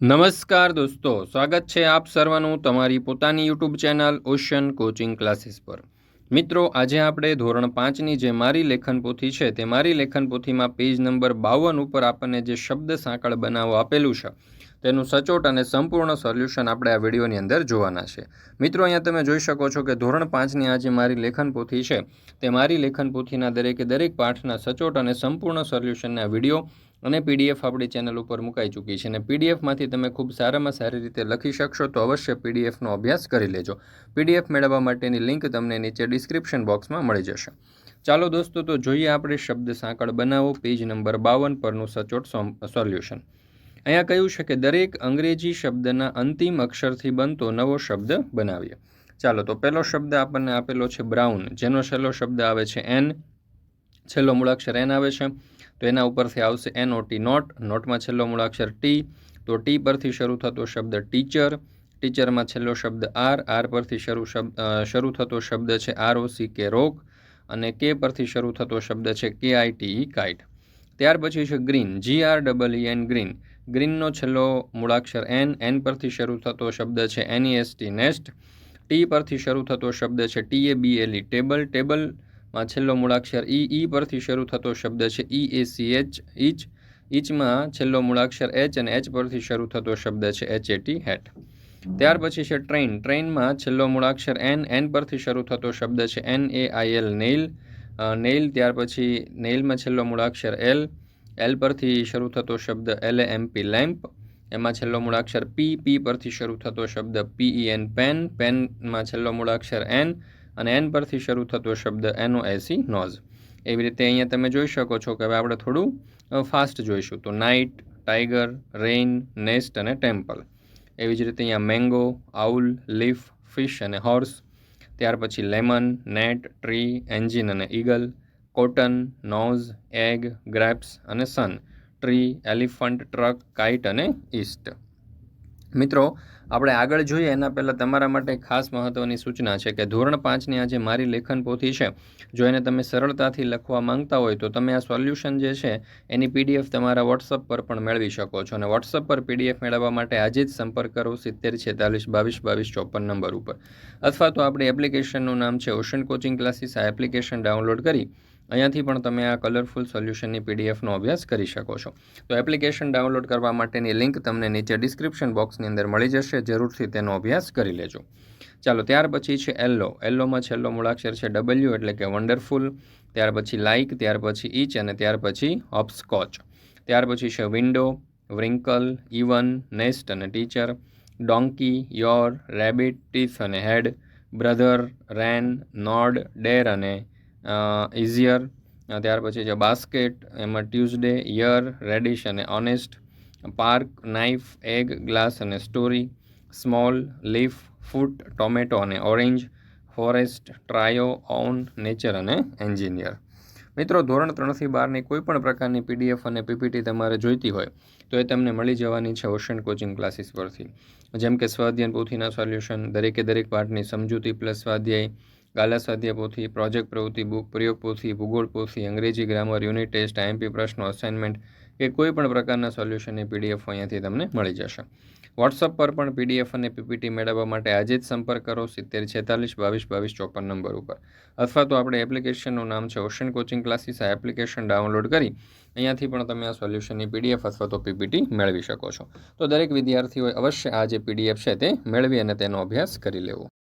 નમસ્કાર દોસ્તો, સ્વાગત છે આપ સર્વનું તમારી પોતાની YouTube channel Ocean Coaching Classes પર. મિત્રો, આજે આપણે ધોરણ પાંચની જે મારી લેખન પોથી છે તે મારી લેખન પોથીમાં પેજ નંબર બાવન ઉપર આપણને જે શબ્દ સાંકળ બનાવો આપેલું છે, તેનું સચોટ અને સંપૂર્ણ સોલ્યુશન આપણે આ વિડીયોની અંદર જોવાના છે. મિત્રો, અહીંયા તમે જોઈ શકો છો કે ધોરણ પાંચની આ જે મારી લેખન પોથી છે, તે મારી લેખન પોથીના દરેકે દરેક પાઠના સચોટ અને સંપૂર્ણ સોલ્યુશનના વીડિયો અને પીડીએફ આપણી ચેનલ ઉપર મુકાઈ ચૂકી છે અને પીડીએફમાંથી તમે ખૂબ સારામાં સારી રીતે લખી શકશો તો અવશ્ય પીડીએફનો અભ્યાસ કરી લેજો. પીડીએફ મેળવવા માટેની લિંક તમને નીચે ડિસ્ક્રિપ્શન બોક્સમાં મળી જશે. ચાલો દોસ્તો, તો જોઈએ આપણે શબ્દ સાંકળ બનાવો. પેજ નંબર બાવન પરનું સચોટ સોલ્યુશન. અહીંયા કહ્યું છે કે દરેક અંગ્રેજી શબ્દના અંતિમ અક્ષરથી બનતો નવો શબ્દ બનાવીએ. ચાલો, તો પહેલો શબ્દ આપણને આપેલો છે બ્રાઉન. જેનો છેલ્લો શબ્દ આવે છે એન. છેલ્લો મૂળાક્ષર એન આવે છે. તો એના ઉપરથી આવશે એન ઓ ટી નોટ. નોટમાં છેલ્લો મૂળાક્ષર ટી તો ટી પરથી શરૂ થતો શબ્દ ટીચર. ટીચરમાં છેલ્લો શબ્દ આર આર પરથી શરૂ શબ્દ શરૂ થતો શબ્દ છે આર ઓ સી કે રોક અને કે પરથી શરૂ થતો શબ્દ છે કે આઈ ટી કાઇટ ત્યાર પછી છે green. G R double E N green. ગ્રીનનો છેલ્લો મૂળાક્ષર એન એન પરથી શરૂ થતો શબ્દ છે એનઈએસટી નેસ્ટ. ટી પરથી શરૂ થતો શબ્દ છે T A B L table. Table માં છેલ્લો મૂળાક્ષર ઈ ઈ પરથી શરૂ થતો શબ્દ છે. E, A, C, H, each. ઈચમાં છેલ્લો મૂળાક્ષર એચ અને એચ પરથી શરૂ થતો શબ્દ છે. એચ, એ, ટી હેટ ત્યાર પછી છે ટ્રેન. ટ્રેનમાં છેલ્લો મૂળાક્ષર એન એન પરથી શરૂ થતો શબ્દ છે. N, A, I, L, nail. Nail, ત્યાર પછી નેઇલમાં છેલ્લો મૂળાક્ષર એલ. એલ પરથી શરૂ થતો શબ્દ એલ એમ, પી, લેમ્પ. એમાં છેલ્લો મૂળાક્ષર પી પી પરથી શરૂ થતો શબ્દ પીઈ એન, પેન. પેનમાં છેલ્લો મૂળાક્ષર એન. અને એન પરથી શરૂ થતો શબ્દ એનો એસી નોઝ એવી રીતે અહીંયા તમે જોઈ શકો છો કે હવે આપણે થોડું ફાસ્ટ જોઈશું. તો નાઇટ ટાઈગર રેઇન નેસ્ટ અને ટેમ્પલ એવી જ રીતે અહીંયા મેંગો આઉલ લીફ ફિશ અને હોર્સ ત્યાર પછી લેમન નેટ ટ્રી એન્જિન અને eagle cotton nose egg grapes અને sun tree elephant truck kite અને ઈસ્ટ મિત્રો, આપણે આગળ જોઈએ. એના પહેલાં તમારા માટે ખાસ મહત્ત્વની સૂચના છે કે ધોરણ પાંચની આ જે મારી લેખન પોથી છે. જો એને તમે સરળતાથી લખવા માંગતા હોય તો તમે આ સોલ્યુશન જે છે, એની પીડીએફ તમારા વોટ્સઅપ પર પણ મેળવી શકો છો. અને વોટ્સઅપ પર પીડીએફ મેળવવા માટે આજે જ સંપર્ક કરો સિત્તેર છેતાલીસ બાવીસ બાવીસ ચોપન નંબર ઉપર. અથવા તો આપણી એપ્લિકેશનનું નામ છે ઓશન કોચિંગ ક્લાસીસ. આ એપ્લિકેશન ડાઉનલોડ કરી અહીંયાથી પણ તમે આ કલરફુલ સોલ્યુશનની પીડીએફનો અભ્યાસ કરી શકો છો. તો એપ્લિકેશન ડાઉનલોડ કરવા માટેની લિંક તમને નીચે ડિસ્ક્રિપ્શન બોક્સની અંદર મળી જશે. જરૂરથી તેનો અભ્યાસ કરી લેજો. ચાલો, ત્યાર પછી છે એલ્લો એલ્લોમાં છેલ્લો મૂળાક્ષર છે ડબલ્યુ એટલે કે વન્ડરફુલ ત્યાર પછી લાઇક ત્યાર પછી ઈચ અને ત્યાર પછી ઓપસ્કોચ ત્યાર પછી છે વિન્ડો વ્રિંકલ ઇવન નેસ્ટ અને teacher donkey your rabbit teeth અને હેડ બ્રધર રેન નોડ ડેર અને ઇઝીયર ત્યાર પછી છે બાસ્કેટ એમાં ટ્યુઝડે યર રેડિશ અને honest park knife egg glass અને story small leaf foot tomato અને orange forest trio on nature અને એન્જિનિયર મિત્રો, ધોરણ ત્રણથી બારની કોઈ પણ પ્રકારની પીડીએફ અને પીપીટી તમારે જોઈતી હોય, તો એ તમને મળી જવાની છે ઓશન કોચિંગ ક્લાસીસ પરથી. જેમ કે સ્વાધ્યાયન પોથીના સોલ્યુશન દરેકે દરેક પાઠની સમજૂતી પ્લસ સ્વાધ્યાય ગાલા પોથી, પ્રોજેક્ટ પ્રવૃત્તિ, બુક પ્રયોગ પોથી, ભૂગોળ પોથી, અંગ્રેજી ગ્રામર, યુનિટ ટેસ્ટ, આઈએમપી પ્રશ્નો અસાઇનમેન્ટ કે કોઈ પણ પ્રકારના સોલ્યુશનની પીડીએફ અહીંયાથી તમને મળી જશે. વોટ્સઅપ પર પણ પીડીએફ અને પીપીટી મેળવવા માટે આજે જ સંપર્ક કરો સિત્તેર છેતાલીસ બાવીસ બાવીસ ચોપન નંબર ઉપર. અથવા તો આપણે એપ્લિકેશનનું નામ છે ઓશન કોચિંગ ક્લાસીસ આ એપ્લિકેશન ડાઉનલોડ કરી અહીંયાથી પણ તમે આ સોલ્યુશનની પીડીએફ અથવા તો પીપીટી મેળવી શકો છો. તો દરેક વિદ્યાર્થીઓએ અવશ્ય આ જે પીડીએફ છે તે મેળવી અને તેનો અભ્યાસ કરી લેવો.